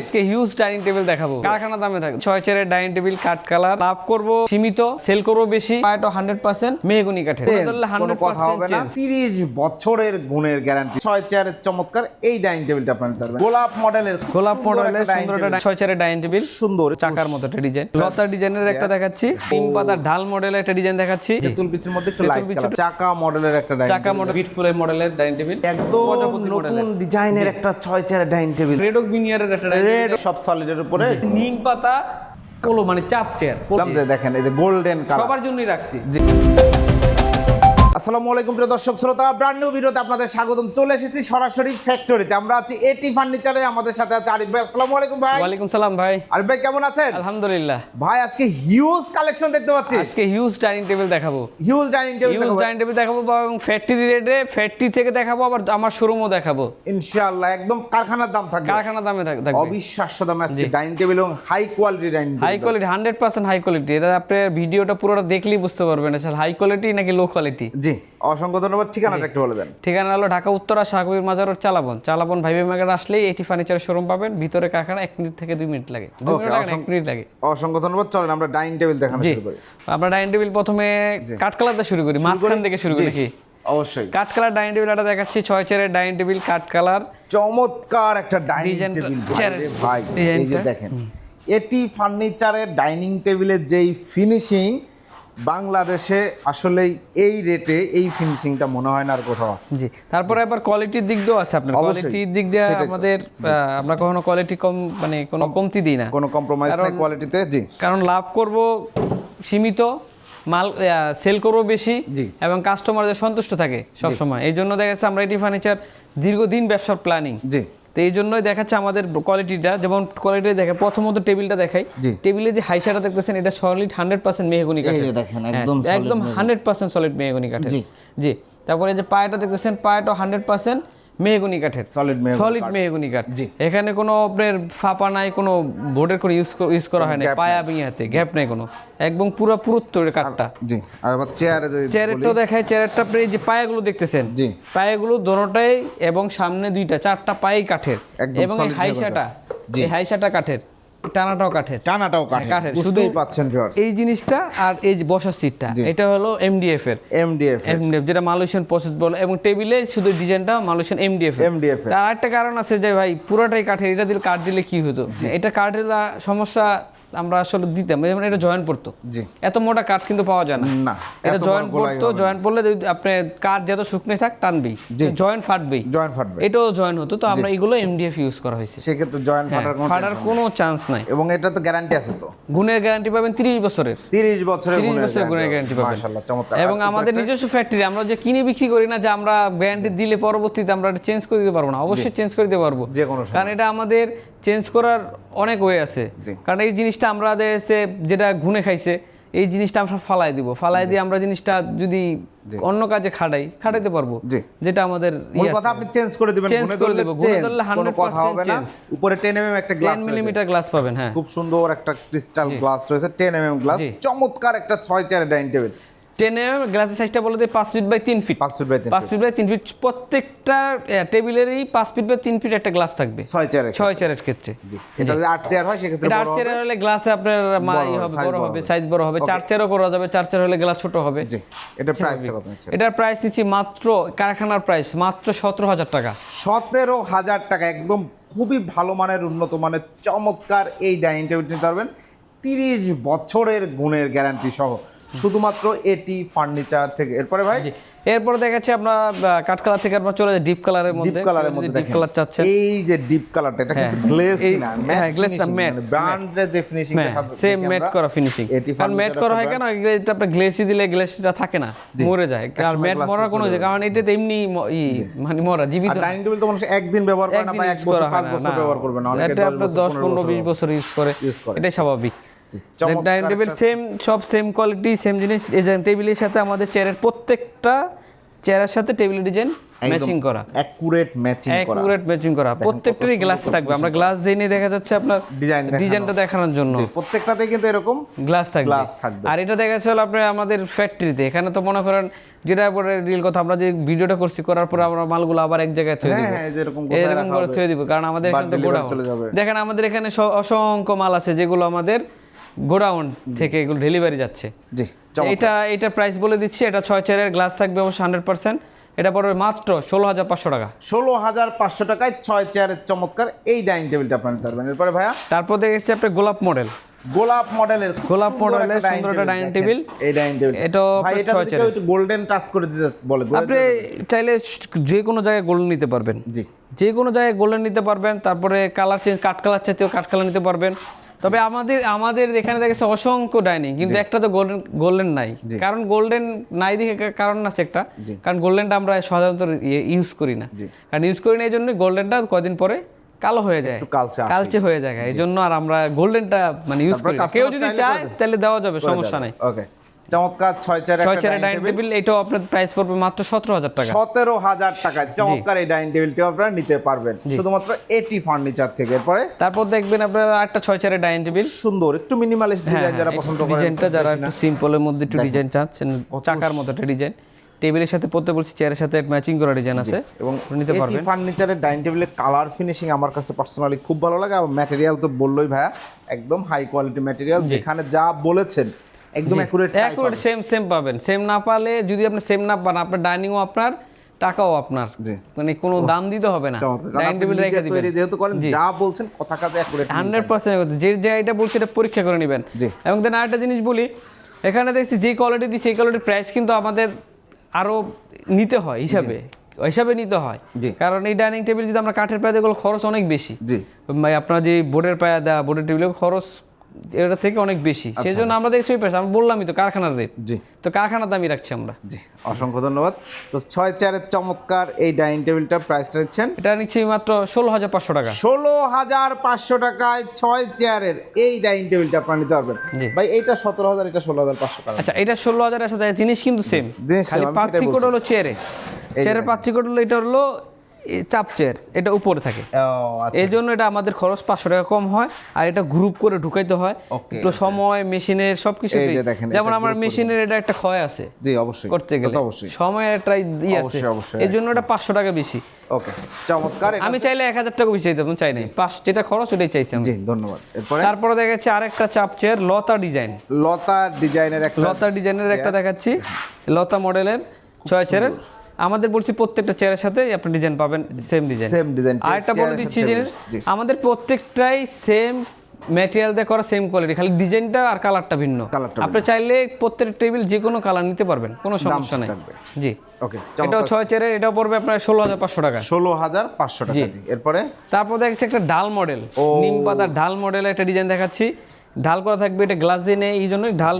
আজকে huge dining table দেখাবো। কারখানা দামে থাকবে ছয় চেয়ারের ডাইনিং টেবিল কাঠ কালার লাভ করব সীমিত সেল করব বেশি। পায়টো হান্ড্রেড পার্সেন্ট মেহগুনি কাঠের। কোনো কথা হবে না। তিরিশ বছরের গুণের গ্যারান্টি ছয় চেয়ারের চমৎকার এই ডাইনিং টেবিলটা আপনার পারবেন। গোলাপ মডেলের গোলাপ মডেলের সুন্দর একটা ছয় চেয়ারের ডাইনিং টেবিল সুন্দর। চাকার মতো একটা ডিজাইন লতা ডিজাইনের একটা দেখাচ্ছি। তিন পাতার ঢাল মডেলের একটা ডিজাইন দেখাচ্ছি। তেঁতুল পিচের মধ্যে একটু লাইট কালার চাকা মডেলের একটা ডাইনিং চাকা মডেল বিটফুলের মডেলের ডাইনিং টেবিল একদম নতুন ডিজাইনের একটা ছয় চেয়ারের ডাইনিং টেবিল রেডক বিনিয়ারের একটা ডাইনিং রেড সব সলিডের উপরে। নিম পাতা কলো মানে চাপ চেয়ার দেখেন এই যে গোল্ডেন সবার জন্যই রাখছি। আসসালামু আলাইকুম প্রিয় দর্শক শ্রোতা ব্র্যান্ড নিউ ভিডিওতে আপনাদের স্বাগতম। চলে এসেছি সরাসরি ফ্যাক্টরিতে আমরা আছি এটি ফার্নিচারে আমাদের সাথে আছে আরিফ ভাই। আসসালামু আলাইকুম ভাই। ওয়ালাইকুম সালাম ভাই। আরিফ ভাই কেমন আছেন? আলহামদুলিল্লাহ। ভাই আজকে হিউজ কালেকশন দেখতে পাচ্ছি। আজকে হিউজ ডাইনিং টেবিল দেখাবো। Huge dining table huge dining table দেখাবো এবং ফ্যাক্টরি রেটে ফ্যাক্টরি থেকে দেখাবো আবার আমার শোরুমও দেখাবো। ইনশাআল্লাহ একদম কারখানার দাম থাকবে। কারখানা দামে থাক- থাকবে। অবিশ্বাস্য দামে আজকে ডাইনিং টেবিল এবং high quality dining high quality hundred percent high quality এটা আপনার ভিডিওটা পুরোটা দেখলেই বুঝতে পারবেন আসলে হাই কোয়ালিটি নাকি লো কোয়ালিটি জি অসংখ্য ধন্যবাদ। ঠিকানাটা একটু বলে দেন। ঠিকানা হলো ঢাকা উত্তরা শাহকবির মাজার রোড চালাবন। চালাবন ভাইবে মার্কেট আসলেই এটি ফার্নিচারের শোরুম পাবেন। ভিতরে কারখানা এক মিনিট থেকে দুই মিনিট লাগে। এক অসংখ্য- মিনিট লাগে। অসংখ্য ধন্যবাদ। চলেন আমরা ডাইনিং টেবিল দেখানো শুরু করি। আমরা ডাইনিং টেবিল প্রথমে কাঠকালার দিয়ে শুরু করি। মাঝখান থেকে শুরু করি জি, নাকি? অবশ্যই। কাঠ কালার ডাইনিং টেবিল একটা দেখাচ্ছি। ছয় চেয়ারের ডাইনিং টেবিল কাঠ কালার চমৎকার একটা ডাইনিং টেবিল ভাই এই যে দেখেন। এটি ফার্নিচারের ডাইনিং টেবিলের যেই ফিনিশিং বাংলাদেশে আসলেই এই রেটে এই ফিনিশিংটা মনে হয় না আর কোথাও আছে। জি তারপরে আবার কোয়ালিটির দিক দিয়েও আছে আপনার। কোয়ালিটির দিক দিয়ে আমাদের আমরা কখনো কোয়ালিটি কম মানে কোনো কমতি দিই না। কোনো কম্প্রোমাইজ নাই কোয়ালিটিতে জি। কারণ লাভ করব সীমিত মাল সেল করব বেশি জি। এবং কাস্টমারদের সন্তুষ্ট থাকে সব সময় এই জন্য দেখা যাচ্ছে আমরা এটি ফার্নিচার দীর্ঘদিন ব্যবসার প্ল্যানিং জি। তো এই জন্যই দেখাচ্ছে আমাদের কোয়ালিটিটা যেমন কোয়ালিটি দেখে প্রথমত টেবিলটা দেখাই। টেবিলে যে হাইসাটা দেখতেছেন এটা সলিড হান্ড্রেড পার্সেন্ট মেহগুনি কাঠের। হ্যাঁ, একদম একদম হান্ড্রেড পার্সেন্ট সলিড মেহগুনি কাঠের। জি। জি তারপরে যে পায়াটা দেখতেছেন পায়াটা হান্ড্রেড পার্সেন্ট মেহগুনি কাঠের। সলিড সলিড মেহগুনি কাঠ। এখানে কোনো আপনার ফাঁপা নাই কোনো বোর্ডের কোনো ইউজ ইউজ করা হয় না পায়া বিয়াতে গ্যাপ নেই কোনো। একদম পুরো পুরুত্ব কাঠটা। জি আর আবার চেয়ারে যদি বলি, দেখায় চেয়ারটা আপনি যে পায়াগুলো দেখতেছেন জি। পায়াগুলো দোনোটাই এবং সামনে দুইটা চারটা পাই কাঠের। এবং হাইসাটা জি। এই হাইসাটা কাঠের। টানাটাও কাঠের। টানাটাও কাঠের। হ্যাঁ, কাঠের। বুঝতেই পাচ্ছেন ভিউয়ার্স এই জিনিসটা আর এই যে বসার সিটটা। এটা হলো এমডিএফ এর। এমডিএফ এমডিএফ যেটা মালয়েশিয়ান প্রসেস বলে এবং টেবিলে শুধু ডিজাইনটা মালয়েশিয়ান এমডিএফ এমডিএফ। তার একটা কারণ আছে যে ভাই পুরোটাই কাঠের এটা দিলে কাঠ দিলে কি হতো? এটা কাঠের সমস্যা আমরা আসলে দিতাম। যেমন এটা জয়েন্ট পড়তো। জি। এত মোটা কাঠ কিন্তু পাওয়া যায় না। না এটা গোলাই পড়তো হবে না। জয়েন্ট পড়লে যদি আপনি কাঠ যত শুকনো থাক টানবেই। জি। জয়েন্ট ফাটবেই। জয়েন্ট ফাটবে। এটাও জয়েন্ট হতো। তো আমরা এগুলো এমডিএফ ইউজ করা হয়েছে। সেক্ষেত্রে জয়েন্ট হ্যাঁ, ফাটার কোনো ফাটার কোনো চান্স নাই। এবং এটা তো গ্যারান্টি আছে তো। গুণের গ্যারান্টি পাবেন তিরিশ বছরের। তিরিশ বছরের তিরিশ গুণের বছরের গুণের গ্যারান্টি পাবেন। মাশাআল্লাহ চমৎকার। এবং আমাদের নিজস্ব ফ্যাক্টরি আমরা যে কিনে বিক্রি করি না যে আমরা গ্যারান্টি দিলে পরবর্তীতে আমরা এটা চেঞ্জ করে দিতে পারব না। অবশ্যই চেঞ্জ করে দিতে পারব। যে কোনো কারণ এটা আমাদের চেঞ্জ করার অনেক ওয়ে আছে। কারণ এই জিনিসটা আমরা দেশে যেটা ঘুনে খাইছে এই জিনিসটা আমরা ফালাই দিব। ফালাই দিয়ে আমরা জিনিসটা যদি অন্য কাজে খাটাই খাটাইতে পারব। যেটা আমাদের ইয়ে কথা আপনি চেঞ্জ করে দিবেন গুণে করে ধরলে দেবো, গুণে ধরলে 100% কথা হবে না। উপরে 10 mm একটা গ্লাস 10 মিলিমিটার গ্লাস পাবেন হ্যাঁ। খুব সুন্দর একটা ক্রিস্টাল গ্লাস রয়েছে 10 mm গ্লাস চমৎকার একটা 6 চেয়ারের ডাইনিং টেবিল টেন এম গ্লাসের সাইজটা বলে দেয় পাঁচ ফিট বাই তিন ফিট 5 ফিট বাই 3 পাঁচ ফিট বাই তিন ফিট প্রত্যেকটা টেবিলেরই পাঁচ ফিট বাই তিন ফিট একটা গ্লাস থাকবে। 6 চেয়ারের ছয় চেয়ারের ক্ষেত্রে। জি এটা যদি 8 চেয়ার হয় সেক্ষেত্রে আট চেয়ার হলে গ্লাসে আপনার হবে, বড় হবে। সাইজ বড় হবে। চার চেয়ারও করা যাবে চার চেয়ার হলে গ্লাস ছোট হবে। জি এটা প্রাইসটা কত এটার প্রাইস দিচ্ছি মাত্র কারখানার প্রাইস মাত্র সতেরো হাজার টাকা। সতেরো হাজার টাকা একদম খুবই ভালো মানের উন্নত মানের চমৎকার এই ডাইনিং টেবিল নিতে পারবেন। তিরিশ বছরের গুণের গ্যারান্টি সহ। শুধুমাত্র এটি ফার্নিচার থেকে। এরপরে ভাই? এরপর দেখাচ্ছি আমরা কাঠ কালার থেকে আমরা চলে যাই ডিপ কালারের মধ্যে। ডিপ কালারের মধ্যে ডিপ কালার চাচ্ছেন। এই যে ডিপ কালারটা এটা কিন্তু হ্যাঁ, গ্লেজ এই- না হ্যাঁ, glaze না, matte, ব্র্যান্ডের যে ফিনিশিং সেম ম্যাট করা ফিনিশিং এটি কারণ ম্যাট করা হয় কেন? এটা আপনার গ্লেসি দিলে গ্লেসিটা থাকে না মরে যায়। আর ম্যাট মরার কোনো কারণ এটা তো এমনি মানে মরা জীবিত। আর ডাইনিং টেবিল তো মানুষ একদিন ব্যবহার করে না বা এক বছর পাঁচ বছর ব্যবহার করবে না। অনেকে এটা দশ আপনার বছর ইউজ করে। এটাই স্বাভাবিক। ডাইনিং টেবিল সেম সব সেম কোয়ালিটি সেম জিনিস টেবিলের সাথে আমাদের চেয়ারের প্রত্যেকটা চেয়ারের সাথে টেবিলের ডিজাইন ম্যাচিং করা। অ্যাকুরেট ম্যাচিং করা। অ্যাকুরেট ম্যাচিং করা। প্রত্যেকটারই গ্লাস থাকবে। আমরা গ্লাস দিয়ে নিয়ে দেখা যাচ্ছে আপনার দেখানো। ডিজাইনটা দেখানোর জন্য। জি, প্রত্যেকটাতে কিন্তু এরকম গ্লাস থাকবে। Glass থাকবে। আর এটা দেখা যাচ্ছে হলো আপনার আমাদের ফ্যাক্টরিতে এখানে তো মনে করেন যেটা পরে রিল কথা আমরা যে ভিডিওটা করছি করার পরে আমরা মালগুলো আবার এক জায়গায় থয়ে হ্যাঁ, দিব। হ্যাঁ, এরকম করে। থয়ে দিব কারণ আমাদের এখানে তো গোডাউন। দেখেন আমাদের এখানে অসংখ্য মাল আছে যেগুলো আমাদের গোডাউন থেকে এগুলো ডেলিভারি যাচ্ছে। জি এটা এটা প্রাইস বলে দিচ্ছি এটা ছয় চেয়ারের গ্লাস থাকবে অবশ্য হান্ড্রেড পার্সেন্ট এটা পড়বে মাত্র ষোলো হাজার পাঁচশো টাকা। ষোলো হাজার পাঁচশো টাকায় ছয় চেয়ারের চমৎকার এই ডাইনিং টেবিলটা আপনার নিতে পারবেন। এরপরে ভাইয়া? তারপর দেখেছি আপনার গোলাপ মডেল গোলাপ মডেলের গোলাপ মডেলের সুন্দর একটা table। দেখেন, এই ডাইনিং টেবিল এটা ছয় যদি একটু গোল্ডেন টাচ করে দিতে বলে আপনি চাইলে যে কোনো জায়গায় গোল্ডেন নিতে পারবেন। জি। যে কোনো জায়গায় গোল্ডেন নিতে পারবেন তারপরে কালার চেঞ্জ কাঠ কালার চাইতেও কাঠ কালার নিতে পারবেন। তবে আমাদের আমাদের এখানে দেখেছে অসংখ্য ডাইনিং কিন্তু একটা তো গোল্ডেন গোল্ডেন নাই। কারণ গোল্ডেন নাই দেখে কারণ আছে একটা। কারণ গোল্ডেনটা আমরা সাধারণত ইউজ করি না। কারণ ইউজ করি না এই জন্য গোল্ডেনটা কদিন পরে কালো হয়ে যায়। কালচে কালচে হয়ে যায়। এই জন্য আর আমরা গোল্ডেনটা মানে ইউজ করি। কেউ যদি চায় তাহলে দেওয়া যাবে সমস্যা নাই। ওকে চমৎকার ছয় চেয়ারের ছয় চেয়ারের ডাইনিং টেবিল এটাও আপনার প্রাইস পড়বে মাত্র সতেরো হাজার টাকা। সতেরো হাজার টাকায় চমৎকার এই ডাইনিং টেবিলটি আপনারা নিতে পারবেন। শুধুমাত্র এটি ফার্নিচার থেকে। এরপরে তারপর দেখবেন আপনার একটা ছয় চেয়ারের ডাইনিং টেবিল সুন্দর একটু মিনিমালিস্ট ডিজাইন যারা পছন্দ করেন ডিজাইনটা যারা একটু সিম্পলের মধ্যে একটু ডিজাইন চাচ্ছেন চাকার মতো একটা ডিজাইন টেবিলের সাথে পড়তে বলছি চেয়ারের সাথে ম্যাচিং করা ডিজাইন আছে। এবং নিতে পারবেন। ফার্নিচারের ডাইনিং টেবিলের কালার ফিনিশিং আমার কাছে পার্সোনালি খুব ভালো লাগে। আর ম্যাটেরিয়াল তো বললোই ভাইয়া একদম হাই কোয়ালিটি ম্যাটেরিয়াল যেখানে যা বলেছেন একদম অ্যাকুরেট অ্যাকুরেট সেম সেম পাবেন। সেম না পালে যদি আপনি সেম না পান আপনার ডাইনিংও আপনার টাকাও আপনার। মানে কোনো দাম দিতে হবে না। ডাইনিং টেবিল রেখে দিবেন। যেহেতু করেন যা বলছেন কথা কাজে অ্যাকুরেট হান্ড্রেড পার্সেন্ট যে যে এটা বলছে এটা পরীক্ষা করে নেবেন। এবং দেন আরেকটা জিনিস বলি এখানে দেখছি যে কোয়ালিটি দিচ্ছে সেই কোয়ালিটির প্রাইস কিন্তু আমাদের আরও নিতে হয় হিসাবে। হিসাবে নিতে হয়। কারণ এই ডাইনিং টেবিল যদি আমরা কাঠের পায়ে এগুলো খরচ অনেক বেশি। আপনার যে বোর্ডের পায়া দেওয়া বোর্ডের টেবিলের খরচ এটা থেকে অনেক বেশি। সেই জন্য আমরা দেখছি ওই আমি বললামই তো কারখানার রেট জি। তো কারখানার দামই রাখছি আমরা। জি অসংখ্য ধন্যবাদ। তো ছয় চেয়ারের চমৎকার এই ডাইনিং টেবিলটা প্রাইসটা নিচ্ছেন। এটা নিচ্ছি মাত্র ষোলো হাজার পাঁচশো টাকা। ষোলো হাজার পাঁচশো টাকায় ছয় চেয়ারের এই ডাইনিং টেবিলটা আপনারা নিতে পারবেন। ভাই এটা সতেরো হাজার এটা ষোলো হাজার পাঁচশো টাকা। আচ্ছা এটা ষোলো হাজারের সাথে জিনিস কিন্তু সেম জিনিস পার্থক্যটা হলো চেয়ারে চেয়ারের। পার্থক্যটা হলো এটা হলো চাপ চেয়ার এটা উপরে থাকে। আচ্ছা। এই জন্য এটা আমাদের খরচ পাঁচশো টাকা কম হয় আর এটা গ্রুপ করে ঢুকাইতে হয়। একটু সময় মেশিনের সব কিছু এই যে দেখেন, যেমন আমার মেশিনের এটা একটা ক্ষয় আছে জি অবশ্যই। করতে গেলে। অবশ্যই। সময়ের একটা ই আছে। এই জন্য এটা পাঁচশো টাকা বেশি। ওকে চমৎকার। আমি চাইলে এক হাজার টাকা বেশি চাইতাম চাই নাই। পাঁচ যেটা খরচ ওটাই চাইছি আমি। জি ধন্যবাদ। এরপরে? তারপরে দেখাচ্ছি আরেকটা চাপ চেয়ার লতা ডিজাইন লতা ডিজাইনের একটা লতা ডিজাইনের একটা দেখাচ্ছি। লতা মডেলের ছয় চেয়ারের আমাদের বলছি প্রত্যেকটা চেয়ারের সাথে আপনি design same design same design design আরেকটা বলে দিচ্ছি যে আমাদের প্রত্যেকটাই সেম ম্যাটেরিয়াল দিয়ে করা সেম কোয়ালিটি খালি ডিজাইনটা আর কালারটা ভিন্ন। কালারটা আপনি চাইলে প্রত্যেকটা টেবিল যে কোনো কালার নিতে পারবেন কোনো সমস্যা নেই। জি। ওকে এটাও ছয় চেয়ারের এটাও পড়বে আপনার ষোলো হাজার পাঁচশো টাকা। ষোলো হাজার পাঁচশো টাকা জি। এরপরে? তারপর দেখছি একটা ডাল মডেল। নিম পাতার ডাল মডেলের একটা ডিজাইন দেখাচ্ছি। ঢাল করা থাকবে এটা গ্লাস দিয়ে নেই এই জন্যই ঢাল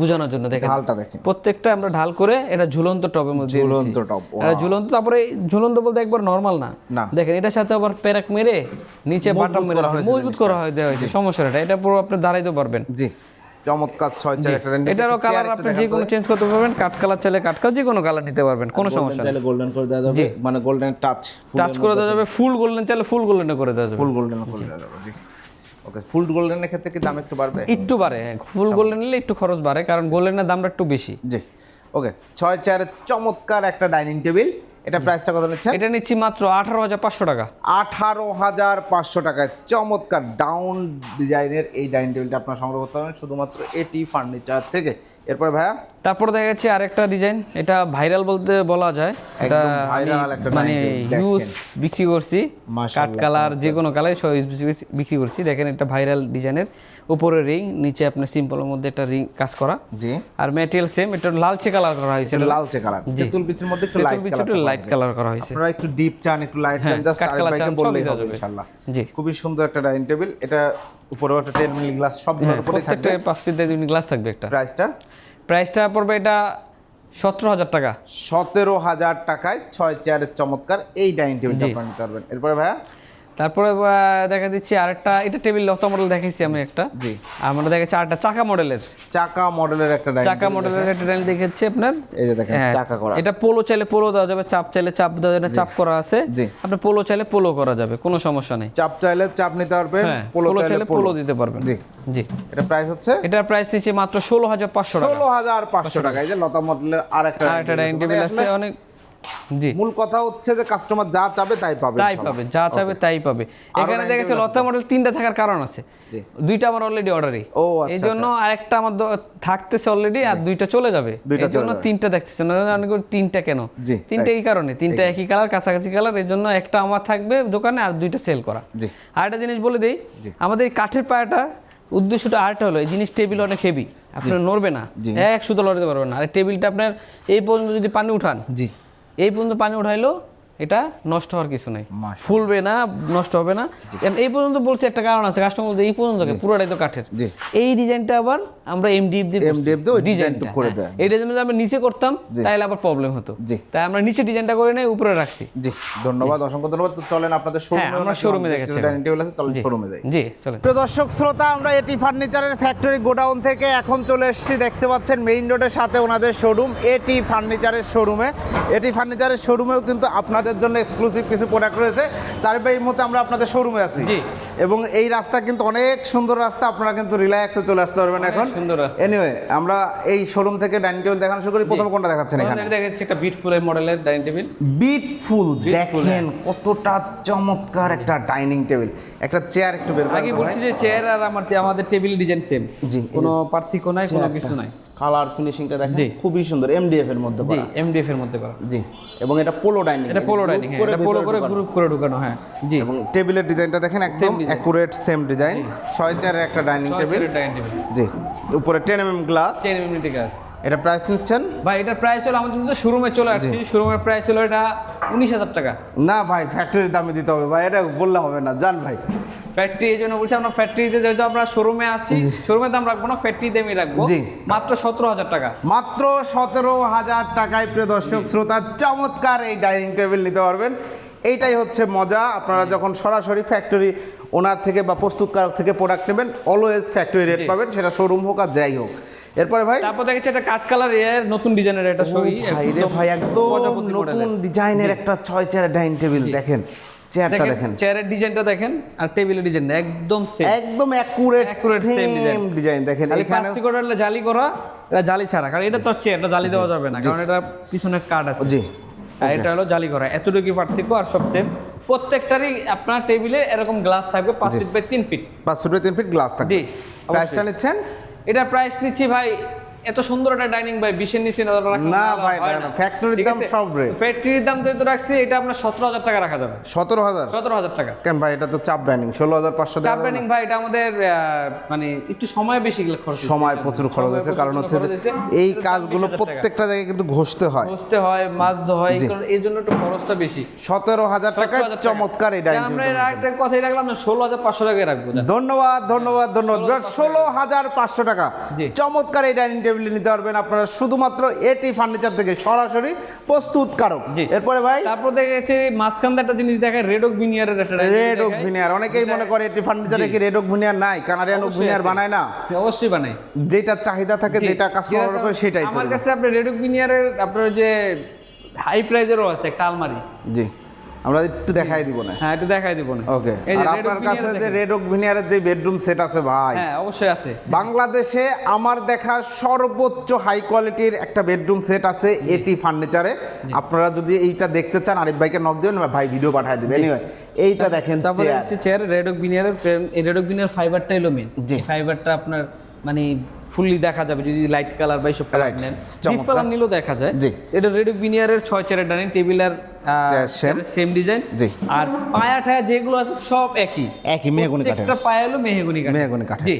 বোঝানোর জন্য দেখেন। ঢালটা দেখেন। প্রত্যেকটা আমরা ঢাল করে এটা ঝুলন্ত টবের মধ্যে ঝুলন্ত। টব, ঝুলন্ত তারপরে ঝুলন্ত বলতে একবার নর্মাল না। দেখেন এটার সাথে আবার প্যারাক মেরে নিচে বাটাম মেরে মজবুত করা হয় দেওয়া হয়েছে সমস্যা নেই এটা পুরো আপনি দাঁড়াইতে পারবেন। জি চমৎকার ছয় চেয়ার একটা রেন্ডি এটারও কালার আপনি যে কোনো চেঞ্জ করতে পারবেন কাঠ কালার চাইলে কাঠ কালার যে কোনো কালার নিতে পারবেন কোনো সমস্যা নেই। চাইলে গোল্ডেন করে দেওয়া যাবে মানে গোল্ডেন টাচ টাচ করে দেওয়া যাবে ফুল গোল্ডেন চাইলে ফুল গোল্ডেন করে দেওয়া যাবে। ফুল গোল্ডেন করে দেওয়া যাবে জি। ওকে ফুল গোল্ডেনের ক্ষেত্রে কি দাম একটু বাড়বে? একটু বাড়ে ফুল গোল্ডেন নিলে একটু খরচ বাড়ে কারণ গোল্ডেনের দামটা একটু বেশি। জি ওকে ছয় চারের চমৎকার একটা ডাইনিং টেবিল এটা প্রাইসটা কত নিচ্ছেন? এটা নিচ্ছি মাত্র আঠারো হাজার পাঁচশো টাকা। আঠারো হাজার পাঁচশো টাকায় চমৎকার ডাউন ডিজাইনের এই ডাইনিং টেবিলটা আপনার সংগ্রহ করতে পারবেন শুধুমাত্র এটি ফার্নিচার থেকে। এরপরে ভাইয়া? তারপরে দেখা যাচ্ছে আরেকটা ডিজাইন এটা ভাইরাল বলতে বলা যায়। এটা viral একটা মানে ইউজ বিক্রি করছি। মাশাআল্লাহ, কালার যে কোনো কালার সব বিক্রি করছি। দেখেন একটা ভাইরাল ডিজাইনের উপরে রিং নিচে আপনার সিম্পলের মধ্যে একটা রিং কাজ করা। জি। আর ম্যাটেরিয়াল সেম এটা লালচে কালার করা হয়েছে। এটা লালচে কালার তেঁতুল বিচির মধ্যে একটু লাইট কালার একটু লাইট কালার করা হয়েছে। আপনারা একটু ডিপ চান একটু লাইট চান হ্যাঁ, জাস্ট কাঠ আরেক ভাইকে বললেই হবে ইনশাআল্লাহ জি। খুবই সুন্দর একটা ডাইনিং টেবিল এটা উপরে একটা টেন মিলি গ্লাস সবগুলোর উপরেই থাকবে। প্রত্যেকটা পাঁচ পিস দিয়ে গ্লাস থাকবে একটা। প্রাইসটা প্রাইসটা পড়বে এটা সতেরো হাজার টাকা। সতেরো হাজার টাকায় ছয় চেয়ারের চমৎকার এই ডাইনিং টেবিলটা আপনারা নিতে পারবেন। এরপরে ভাইয়া? তারপরে দেখা দিচ্ছি আরেকটা এটা টেবিল লতা মডেল দেখাইছি আমি একটা। জি। আমরা দেখাচ্ছি আরেকটা চাকা মডেলের চাকা মডেলের একটা চাকা মডেলের একটা ডাইনিং দেখেছি আপনার। এই যে দেখেন হ্যাঁ, চাকা করা। এটা পোলো চাইলে পোলো দেওয়া যাবে চাপ চাইলে চাপ দেওয়া যাবে চাপ করা আছে। জি। আপনার পোলো চাইলে পোলো করা যাবে কোনো সমস্যা নেই। চাপ চাইলে চাপ নিতে পারবেন হ্যাঁ পোলো পোলো চাইলে পোলো দিতে পারবেন। জি। জি। এটা প্রাইস হচ্ছে? এটার প্রাইস নিচ্ছে মাত্র ষোলো হাজার পাঁচশো টাকা। ষোলো হাজার পাঁচশো টাকা। এই যে লতা মডেলের আর একটা আর একটা ডাইনিং টেবিল আছে অনেক জি। মূল কথা হচ্ছে যে কাস্টমার যা চাবে তাই পাবে তাই পাবে যা চাবে তাই পাবে। এখানে দেখেছে লতা মডেল তিনটা থাকার কারণ আছে। দুইটা আমার অলরেডি ও, আচ্ছা, এই জন্য আরেকটা আমার থাকতেছে অলরেডি আর দুইটা চলে যাবে। এই জন্য তিনটা দেখতেছে। না তিনটা কেন? তিনটা এই কারণে তিনটা একই কালার কাছাকাছি কালারের জন্য একটা আমার থাকবে দোকানে আর দুইটা সেল করা। আর একটা জিনিস বলে দিই আমাদের কাঠের পায়াটা উদ্দেশ্যটা আরেকটা হলো এই জিনিস টেবিল অনেক হেভি আপনার নড়বে না। এক সুতো লড়তে পারবেন না। আর টেবিলটা আপনার এই পর্যন্ত যদি পানি উঠান জি। এই পর্যন্ত পানি উঠাইলো এটা নষ্ট হওয়ার কিছু নাই। ফুলবে না নষ্ট হবে না। এই পর্যন্ত বলছে একটা কারণ আছে কাস্টমার বলতে এই পর্যন্ত পুরোটাই তো কাঠের। এই ডিজাইনটা আবার আমরা এমডিএফ দিয়ে। MDF দিয়ে ডিজাইনটা। করে হ্যাঁ। দেয়। এই ডিজাইনটা আমরা নিচে করতাম তাহলে আবার প্রবলেম হতো। তাই আমরা নিচে ডিজাইনটা করে নেই উপরে রাখছি। জি ধন্যবাদ অসংখ্য ধন্যবাদ। তো চলেন আপনাদের শোরুমে হ্যাঁ, আমরা showroom-এ দেখাচ্ছি। ডাইনিং টেবিল আছে চলেন শোরুমে যাই। জি চলেন। প্রিয় দর্শক শ্রোতা আমরা এটি ফার্নিচারের ফ্যাক্টরি গোডাউন থেকে এখন চলে এসেছি। দেখতে পাচ্ছেন মেইন রোডের সাথে ওনাদের শোরুম এটি ফার্নিচারের শোরুমে এটি ফার্নিচারের শোরুমেও কিন্তু আপনাদের জন্য এক্সক্লুসিভ কিছু প্রোডাক্ট রয়েছে। তার এই মুহূর্তে আমরা আপনাদের শোরুমে আছি। এবং এই রাস্তা কিন্তু অনেক সুন্দর রাস্তা আপনারা কিন্তু রিল্যাক্সে চলে আসতে পারবেন এখন। সুন্দর রাস্তা। এনিওয়ে আমরা এই শোরুম থেকে ডাইনিং টেবিল দেখানো শুরু করি। প্রথম কোনটা দেখাচ্ছেন এখানে? দেখাচ্ছি একটা বিটফুল এর মডেলের ডাইনিং টেবিল বিটফুল দেখেন কতটা চমৎকার একটা ডাইনিং টেবিল একটা চেয়ার একটু বের করে আগে বলছি যে চেয়ার আর আমার আমাদের টেবিল ডিজাইন সেম জি, কোনো পার্থক্য নাই কোনো কিছু নাই। কালার ফিনিশিংটা দেখেন। খুবই সুন্দর এমডিএফ এর মধ্যে জি করা। এমডিএফ এর মধ্যে করা। জি এবং এটা পোলো ডাইনিং এটা পোলো ডাইনিং হ্যাঁ এটা পোলো করে গ্রুপ করে ঢুকানো হ্যাঁ জি। এবং টেবিলের ডিজাইনটা দেখেন একদম। অ্যাকুরেট সেম ডিজাইন ছয় চারের একটা ডাইনিং টেবিল জি উপরে ten M M glass ten minute গাছ এটা প্রাইস নিচ্ছেন? ভাই এটা প্রাইস হলো আমাদের কিন্তু শোরুমে চলে আসছি শোরুমের প্রাইস হলো এটা উনিশ হাজার টাকা। না ভাই ফ্যাক্টরির দামে দিতে হবে ভাই এটা বললে হবে না জান ভাই। ফ্যাক্টরি এই জন্য বলছি আমরা ফ্যাক্টরিতে যেহেতু আমরা শোরুমে আসি শোরুমের দাম রাখব না ফ্যাক্টরি দামই রাখব। জি। মাত্র সতেরো হাজার টাকা। মাত্র সতেরো হাজার টাকায় প্রিয় দর্শক শ্রোতা চমৎকার এই ডাইনিং টেবিল নিতে পারবেন। এইটাই হচ্ছে মজা। আপনারা যখন সরাসরি ফ্যাক্টরি ওনার থেকে বা প্রস্তুতকারক থেকে প্রোডাক্ট নেবেন অলওয়েজ ফ্যাক্টরি রেট পাবেন সেটা শোরুম হোক আর যাই হোক। এরপরে ভাই? তারপর দেখেছি একটা কাঠ কালারের নতুন ডিজাইনের একটা সই ভাই রে ভাই একদম নতুন ডিজাইনের একটা ছয় চেয়ারের ডাইনিং টেবিল দেখেন। চেয়ারটা দেখেন চেয়ারের ডিজাইনটা দেখেন আর টেবিলের ডিজাইন একদম সেম একদম অ্যাকুরেট same সেম ডিজাইন দেখেন এখানে ওটা জালি করা এটা জালি ছাড়া কারণ এটা তো এটা জালি দেওয়া যাবে না কারণ এটা পিছনে কাঠ আছে। জি। আর এটা হলো জালি করা এতটুকু পার্থক্য আর সবচেয়ে প্রত্যেকটারই আপনার টেবিলে এরকম গ্লাস থাকবে পাঁচ ফিট বাই তিন ফিট পাঁচ ফিট বাই তিন ফিট গ্লাস থাকবে। প্রাইসটা নিচ্ছেন? এটা প্রাইস নিচ্ছি ভাই এত সুন্দর একটা ডাইনিং ভাই বিশের নিচে না ভাই, না, factory-র দাম সব rate। ফ্যাক্টরির দাম যেহেতু রাখছি এটা আপনার সতেরো হাজার টাকা রাখা যাবে। সতেরো হাজার? সতেরো হাজার টাকা। কেন ভাই এটা তো চাপ ডাইনিং ষোলো হাজার পাঁচশো চাপ ডাইনিং ভাই এটা আমাদের মানে একটু সময় বেশি খরচ সময় প্রচুর খরচ হয়েছে কারণ হচ্ছে। এই কাজগুলো প্রত্যেকটা জায়গায় কিন্তু ঘষতে হয়। বসতে হয় হয় এই জন্য একটু খরচটা বেশি। সতেরো হাজার টাকা। চমৎকার এই ডাইনিং আমরা এর আরেকটা কথাই রাখলাম না ষোলো হাজার পাঁচশো টাকায় রাখব। ধন্যবাদ ধন্যবাদ ধন্যবাদ। ষোলো হাজার পাঁচশো টাকা। চমৎকার এই ডাইনিং টেবিল নিতে পারবেন আপনারা শুধুমাত্র এটি ফার্নিচার থেকে সরাসরি প্রস্তুতকারক। এরপরে ভাই? তারপর দেখেছি মাঝখান দিয়ে একটা জিনিস দেখায় রেড ওক বিনিয়ারের একটা রেড ওক ভিনিয়ার অনেকেই মনে করে এটি ফার্নিচারে কি রেড ওক ভিনিয়ার নাই? কানাডিয়ান ওক ভিনিয়ার বানায় না? অবশ্যই বানায়। যেটা চাহিদা থাকে যেটা কাস্টমার যেটা করে সেটাই আমার কাছে আপনার রেড ওক ভিনিয়ারের আপনার যে হাই প্রাইজেরও আছে একটা আলমারি। জি। আমরা একটু দেখাই দিব না। হ্যাঁ একটু দেখাই দিব না। ওকে আর আপনার কাছে যে রেড ওক ভিনিয়ারের যে বেডরুম সেট আছে ভাই হ্যাঁ অবশ্যই আছে। বাংলাদেশে আমার দেখা সর্বোচ্চ হাই কোয়ালিটির একটা বেডরুম সেট আছে এটি ফার্নিচারে আপনারা যদি এইটা দেখতে চান আরিফ ভাইকে নক দিবেন ভাই ভিডিও পাঠিয়ে দেবে। এনিওয়ে এইটা দেখেন তারপরে চেয়ার রেড ওক বিনিয়ারের ফ্রেম রেড ওক বিনিয়ার ফাইবারটা এলো মেন। ফাইবারটা আপনার মানে ফুললি দেখা যাবে যদি লাইট কালার বা এইসব কালার. নেন। ডিপ কালার নিলেও দেখা যায়। জি। এটা রেড বিনিয়ারের ছয় চেয়ারের ডাইনিং টেবিল আর সেম ডিজাইন জি। আর পায়া ঠায়া যেগুলো আছে সব একই। একই মেহগনি কাঠের। একটা পায়া হলো মেহগনি কাঠ মেহগনি কাঠের। জি।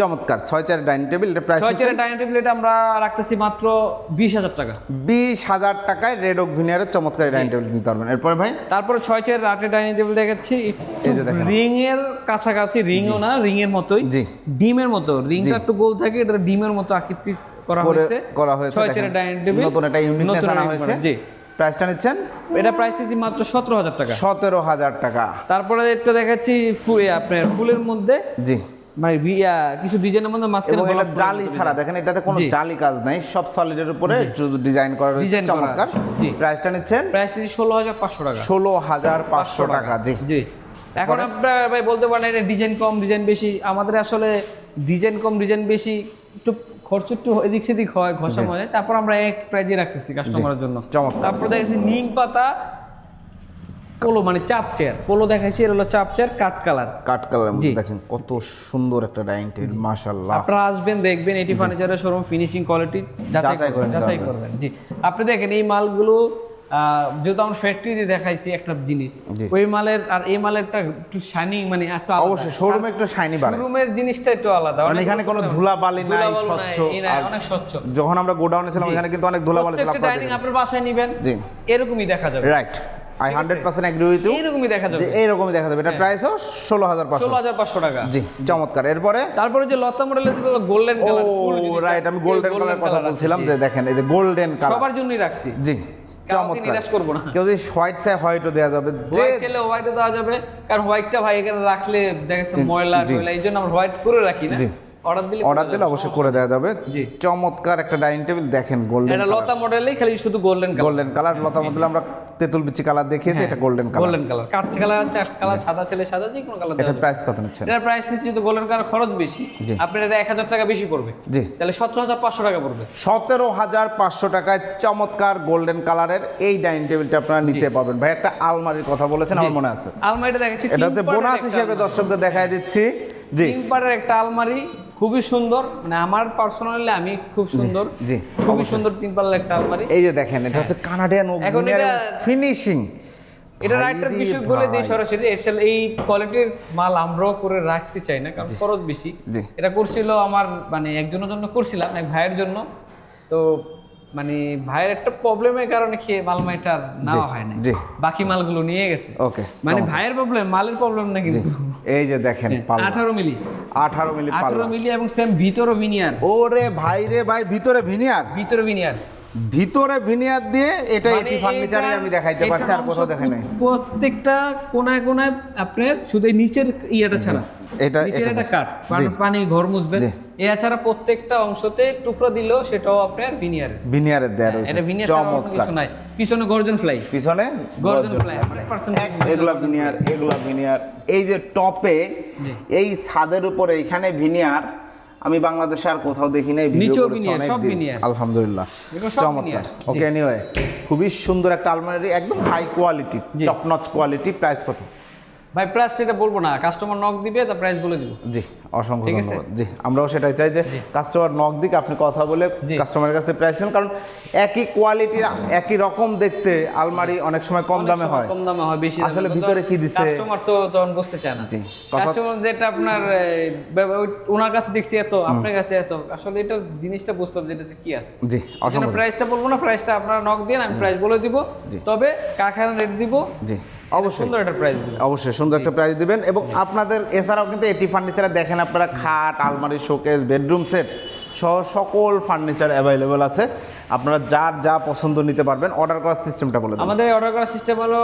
চমৎকার ছয় চার ডাইনিং টেবিল এটা প্রাইস ছয় চেয়ারের ডাইনিং টেবিল এটা আমরা রাখতেছি মাত্র বিশ হাজার টাকা। বিশ হাজার টাকায় রেড ওক ভিনিয়ারের চমৎকার ডাইনিং টেবিল নিতে পারবেন। এরপরে ভাই? তারপরে ছয় চেয়ার রাটের ডাইনিং টেবিল দেখাচ্ছি রিং এর কাছাকাছি রিংও না রিং এর মতোই। জি। ডিমের মতো রিংটা একটু গোল থাকে এটা ডিমের মতো আকৃতি করা হয়েছে। করা হয়েছে, ছয়। চেয়ারের ডাইনিং টেবিল। নতুন একটা uniqueness আনা হয়েছে। জি। প্রাইসটা নিচ্ছেন? এটা প্রাইস দিচ্ছি মাত্র সতেরো হাজার টাকা। সতেরো হাজার টাকা। তারপরে একটা দেখাচ্ছি ফুল আপনার ফুলের মধ্যে। জি। মানে কিছু ডিজাইনের মধ্যে মাঝখানে এটা জালি ছাড়া দেখেন এটাতে কোনো জালি কাজ নাই সব সলিডের উপরে ডিজাইন করা রয়েছে চমৎকার। প্রাইসটা নিচ্ছেন? প্রাইস ষোলো হাজার পাঁচশো টাকা। ষোলো হাজার পাঁচশো টাকা জি। জি। এখন আপনারা ভাই বলতে পারেন এটা ডিজাইন কম ডিজাইন বেশি। আমাদের আসলে ডিজাইন কম ডিজাইন বেশি একটু খরচ একটু এদিক সেদিক হয় ঘষা হয় তারপর আমরা এক প্রাইজে রাখতেছি কাস্টমারের জন্য। তারপর দেখেছি নিম পাতা পোলো মানে চাপ চেয়ার পোলো দেখাইছি এটা হলো চাপ চেয়ার কাঠ কালার কাঠ কালার দেখেন কত সুন্দর একটা ডাইনিং টেবিল মাশাল্লাহ আপনারা আসবেন দেখবেন এটি ফার্নিচারের শোরুম ফিনিশিং কোয়ালিটি যাচাই করবেন যাচাই করবেন। জি। আপনি দেখেন এই মালগুলো যেহেতু আমরা ফ্যাক্টরিতে দেখাইছি একটা জিনিস ওই মালের আর এই মালেরটা একটু শাইনিং মানে একটু অবশ্যই শোরুমে একটু শাইনি বাড়ে। শোরুমের জিনিসটা একটু আলাদা। অনেক এখানে কোনো ধুলাবালি নাই নাই, স্বচ্ছ। আর অনেক স্বচ্ছ। যখন আমরা গোডাউনে ছিলাম এখানে কিন্তু অনেক ধুলাবালি ছিল আপনার বাসায় নেবেন জি। এরকমই দেখা যাবে। Right I hundred percent agree with এইরকমই দেখা যাবে। এইরকমই দেখা যাবে। এটা প্রাইসও ষোলো হাজার পাঁচশো। ষোলো হাজার পাঁচশো টাকা। জি চমৎকার। এরপরে? তারপরে যে লতা মডেলের গোল্ডেন ও কালার রাইট আমি গোল্ডেন কালার কথা বলছিলাম যে দেখেন এই যে গোল্ডেন কালার সবার জন্যই রাখছি। জি চমৎকার। নিরাশ না। কেউ যদি হোয়াইট চায় হোয়াইটও দেওয়া যাবে। যে হোয়াইট হোয়াইটও দেওয়া যাবে কারণ হোয়াইটটা ভাই এখানে রাখলে দেখা যাচ্ছে ময়লা টয়লা এই জন্য আমরা হোয়াইট করে রাখি না। অর্ডার দিলে অর্ডার দিলে অবশ্যই করে দেওয়া যাবে। চমৎকার একটা ডাইনিং টেবিল দেখেন গোল্ডেন এটা লতা মডেলেই খালি শুধু গোল্ডেন গোল্ডেন কালার লতা মডেল আমরা তেঁতুল বিচি কালার দেখিয়েছি এটা গোল্ডেন কালার গোল্ডেন কালার কাঠ কালার আছে? কালার সাদা ছেলে সাদা যে কোনো কালার এটার প্রাইস কত নিচ্ছেন? এটার প্রাইস নিচ্ছি তো গোল্ডেন কালার খরচ বেশি। আপনার এটা এক হাজার টাকা বেশি পড়বে। জি। তাহলে সতেরো হাজার পাঁচশো টাকা পড়বে। সতেরো হাজার পাঁচশো টাকায় চমৎকার গোল্ডেন কালারের এই ডাইনিং টেবিলটা আপনারা নিতে পারবেন। ভাই একটা আলমারির কথা বলেছেন আমার মনে আছে। আলমারিটা দেখাচ্ছি এটা হচ্ছে বোনাস হিসেবে দর্শকদের দেখাই দিচ্ছি। পার্টের একটা আলমারি খুবই সুন্দর। মানে আমার পার্সোনালি আমি খুব সুন্দর। জি, খুবই সুন্দর তিন পাল্লার একটা আলমারি। এই যে দেখেন এটা হচ্ছে কানাডিয়ান এখন এটা- ফিনিশিং এটা একটা বিষয় বলে দিই সরাসরি আসলে এই কোয়ালিটির মাল আমরাও করে রাখতে চাই না কারণ খরচ বেশি। এটা করছিল আমার মানে একজনের জন্য করছিলাম এক ভাইয়ের জন্য। তো মানে ভাইয়ের একটা প্রবলেমের কারণে খেয়ে মালমাইটা আর নেওয়া হয় না জি। বাকি মালগুলো নিয়ে গেছে। ওকে মানে ভাইয়ের প্রবলেম মালের প্রবলেম না কিন্তু? এই যে দেখেন পাল্লা আঠারো মিলি। আঠারো মিলি আঠারো পাল্লা মিলি এবং সেম ভিতরও ভিনিয়ার ওরে ভাই রে ভাই ভিতরে ভিনিয়ার ভিতরে ভিনিয়ার ভিতরে ভিনিয়ার দিয়ে এটা মানে এটি ফার্নিচারে আমি দেখাইতে পারছি আর কোথাও অংশ দেখে নাই। প্রত্যেকটা কোনায় কোনায় আপনার শুধু নিচের ইয়েটা ছাড়া। এটা- এটা পানি- পানি ঘর মুছবে এছাড়া প্রত্যেকটা অংশতে টুকরো দিলেও সেটাও আপনার ভিনিয়ার ভিনিয়ারের দেয়া রয়েছে। এটা ভিনিয়ার ছাড়া কিছু নাই। পিছনে গর্জন ফ্লাই পিছনে গর্জন ফ্লাই 100% এগুলা ভিনিয়ার এগুলা ভিনিয়ার এই যে টপে এই ছাদের উপরে এখানে ভিনিয়ার আমি বাংলাদেশে আর কোথাও দেখি নাই ভিনিয়ার। আলহামদুলিল্লাহ। চমৎকার। ওকে এনিওয়ে খুবই সুন্দর একটা আলমারি একদম high quality. Top notch quality price কত? ভাই প্রাইস সেটা বলব না কাস্টমার নক দিবে তার প্রাইস বলে দিব। জি অসংখ্য ধন্যবাদ। জি আমরাও সেটাই চাই যে কাস্টমার নক দিক আপনি কথা বলে কাস্টমারের কাছ থেকে প্রাইস নেন কারণ একই কোয়ালিটির একই রকম দেখতে আলমারি অনেক সময় কম দামে হয়। কম দামে হয় বেশি আসলে ভিতরে কি দিছে? কাস্টমার তো তখন বুঝতে চায় না। জি, কাস্টমার যেটা আপনার ওনার কাছে দেখছি এত আপনার কাছে এত আসলে এটা জিনিসটা বুঝতে হবে যেটাতে কি আছে। জি অসংখ্য প্রাইসটা বলব না প্রাইসটা আপনারা নক দিন আমি প্রাইস বলে দিব তবে কারখানা রেট দিব। জি। অবশ্যই। সুন্দর একটা প্রাইস অবশ্যই সুন্দর একটা প্রাইস দিবেন এবং আপনাদের এছাড়াও কিন্তু এটি ফার্নিচারে দেখেন আপনারা খাট আলমারি শোকেস বেডরুম সেট সহ সকল ফার্নিচার অ্যাভেলেবেল আছে। আপনারা যার যা পছন্দ নিতে পারবেন অর্ডার করার সিস্টেমটা বলে আমাদের অর্ডার করার সিস্টেম হলো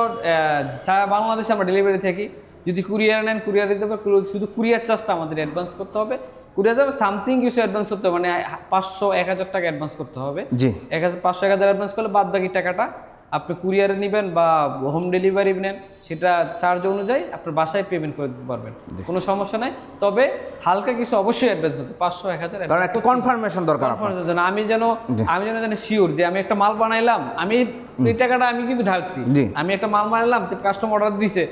সারা বাংলাদেশে আমরা ডেলিভারি থাকি যদি কুরিয়ার নেন কুরিয়ার দিতে হবে শুধু কুরিয়ার চার্জটা আমাদের অ্যাডভান্স করতে হবে। কুরিয়ার চার্জ সামথিং কিছু অ্যাডভান্স করতে হবে মানে পাঁচশো এক হাজার টাকা অ্যাডভান্স করতে হবে। জি। এক হাজার পাঁচশো এক হাজার অ্যাডভান্স করলে বাদ বাকি টাকাটা আপনি কুরিয়ারে নেবেন বা হোম ডেলিভারি নেন সেটা চার্জ অনুযায়ী আপনার বাসায় পেমেন্ট করে দিতে পারবেন। কোনো সমস্যা নাই। তবে হালকা কিছু অবশ্যই অ্যাডভান্স করতে পাঁচশো এক হাজার একটা কনফার্মেশন দরকার জন্য। আমি যেন আমি যেন জানি শিওর যে আমি একটা মাল বানাইলাম। আমি এই টাকাটা আমি কিন্তু ঢালছি। আমি একটা মাল বানাইলাম কাস্টমার অর্ডার দিছে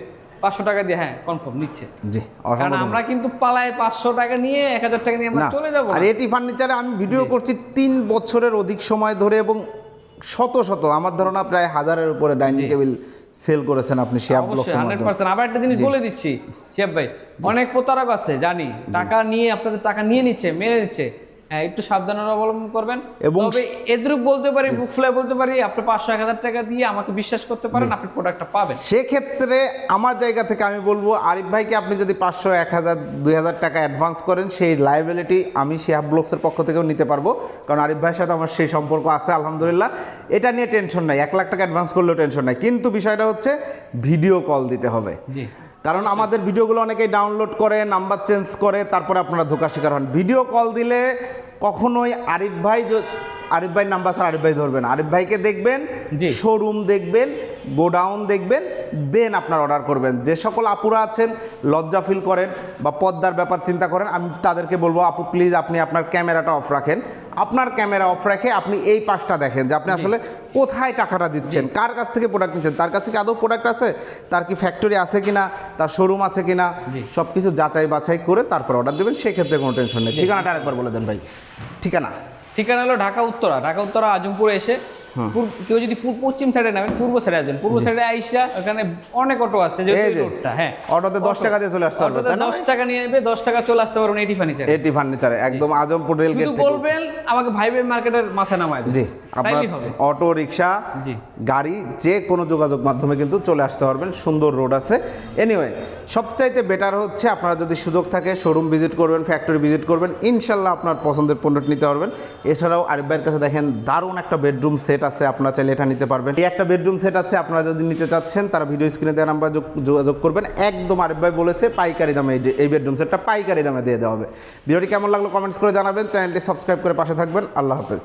পাঁচশো টাকা দিয়ে হ্যাঁ কনফার্ম নিচ্ছে। জি কারণ আমরা কিন্তু পালায় পাঁচশো টাকা নিয়ে এক হাজার টাকা নিয়ে আমরা চলে যাব আর এটি ফার্নিচারে আমি ভিডিও করছি তিন বছরের অধিক সময় ধরে এবং শত শত আমার ধারণা প্রায় হাজারের উপরে ডাইনিং টেবিল সেল করেছেন আপনি শিয়াব ব্লকসের হান্ড্রেড মাধ্যমে আবার একটা জিনিস বলে দিচ্ছি শিয়াব ভাই। অনেক প্রতারক আছে জানি। টাকা নিয়ে আপনাদের টাকা নিয়ে নিচ্ছে মেরে দিচ্ছে। হ্যাঁ একটু সাবধানতা অবলম্বন করবেন। এবং তবে এদ্রুপ বলতে পারি বুক ফ্লাই বলতে পারি আপনি পাঁচশো এক হাজার টাকা দিয়ে আমাকে বিশ্বাস করতে পারেন আপনি প্রোডাক্টটা পাবেন। সেক্ষেত্রে আমার জায়গা থেকে আমি বলব আরিফ ভাইকে আপনি যদি পাঁচশো এক হাজার দুই হাজার টাকা অ্যাডভান্স করেন সেই লাইবিলিটি আমি শিহাব ব্লগসের পক্ষ থেকেও নিতে পারব। কারণ আরিফ ভাইয়ের সাথে আমার সেই সম্পর্ক আছে আলহামদুলিল্লাহ। এটা নিয়ে টেনশন নাই এক লাখ টাকা অ্যাডভান্স করলেও টেনশন নাই। কিন্তু বিষয়টা হচ্ছে ভিডিও কল দিতে হবে। জি। কারণ আমাদের ভিডিওগুলো অনেকেই ডাউনলোড করে নাম্বার চেঞ্জ করে তারপরে আপনারা ধোকা শিকার হন। ভিডিও কল দিলে কখনোই আরিফ ভাই আরিফ ভাই নাম্বার স্যার আরিফ ভাই ধরবেন আরিফ ভাইকে দেখবেন। শোরুম দেখবেন গোডাউন দেখবেন দেন আপনার অর্ডার করবেন। যে সকল আপুরা আছেন লজ্জা ফিল করেন বা পদ্মার ব্যাপার চিন্তা করেন আমি তাদেরকে বলব আপু প্লিজ আপনি আপনার ক্যামেরাটা অফ রাখেন। আপনার ক্যামেরা অফ রাখে আপনি এই পাশটা দেখেন যে আপনি আসলে কোথায় টাকাটা দিচ্ছেন কার কাছ থেকে প্রোডাক্ট নিচ্ছেন? তার কাছে কি আদৌ প্রোডাক্ট আছে? তার কি ফ্যাক্টরি আছে কি না তার শোরুম আছে কিনা? সব কিছু যাচাই বাছাই করে তারপর অর্ডার দেবেন সেক্ষেত্রে কোনো টেনশন নেই। ঠিকানাটা আরেকবার বলে দেন ভাই। ঠিকানা? ঠিকানা হলো ঢাকা উত্তরা ঢাকা উত্তরা আজমপুরে এসে কেউ যদি পশ্চিম সাইডে নামেন পূর্ব সাইডে আসবেন। পূর্ব সাইডে আইসা ওখানে অনেক অটো আছে যে রোডটা হ্যাঁ। অটোতে দশ টাকা দিয়ে চলে আসতে পারবে দশ টাকা নিয়ে নেবে দশ টাকা চলে আসতে পারবেন এটি ফার্নিচার এটি ফার্নিচারে একদম আজমপুর রেল গেট বলবেন আমাকে ভাই ভাই মার্কেটের মাথায় নামায় জি আপনার অটো রিক্সা জি। গাড়ি যে কোনো যোগাযোগ মাধ্যমে কিন্তু চলে আসতে পারবেন। সুন্দর রোড আছে। এনিওয়ে সবচাইতে বেটার হচ্ছে আপনারা যদি সুযোগ থাকে শোরুম ভিজিট করবেন ফ্যাক্টরি ভিজিট করবেন, ইনশাল্লাহ আপনার পছন্দের পণ্যটি নিতে পারবেন। এছাড়াও ভাইয়ের কাছে দেখেন দারুণ একটা বেডরুম সেট আছে, আপনারা চাইলে এটা নিতে পারবেন। এই একটা বেডরুম সেট আছে, আপনারা যদি নিতে চাচ্ছেন, তারা ভিডিও স্ক্রিনে দেওয়া নাম্বার যোগাযোগ করবেন। একদম আরিফ ভাই বলেছে, পাইকারি দামে এই- এই বেডরুম সেটটা পাইকারি দামে দিয়ে দেওয়া হবে। ভিডিওটি কেমন লাগল কমেন্টস করে জানাবেন, চ্যানেলটি সাবস্ক্রাইব করে পাশে থাকবেন। আল্লাহ হাফেজ।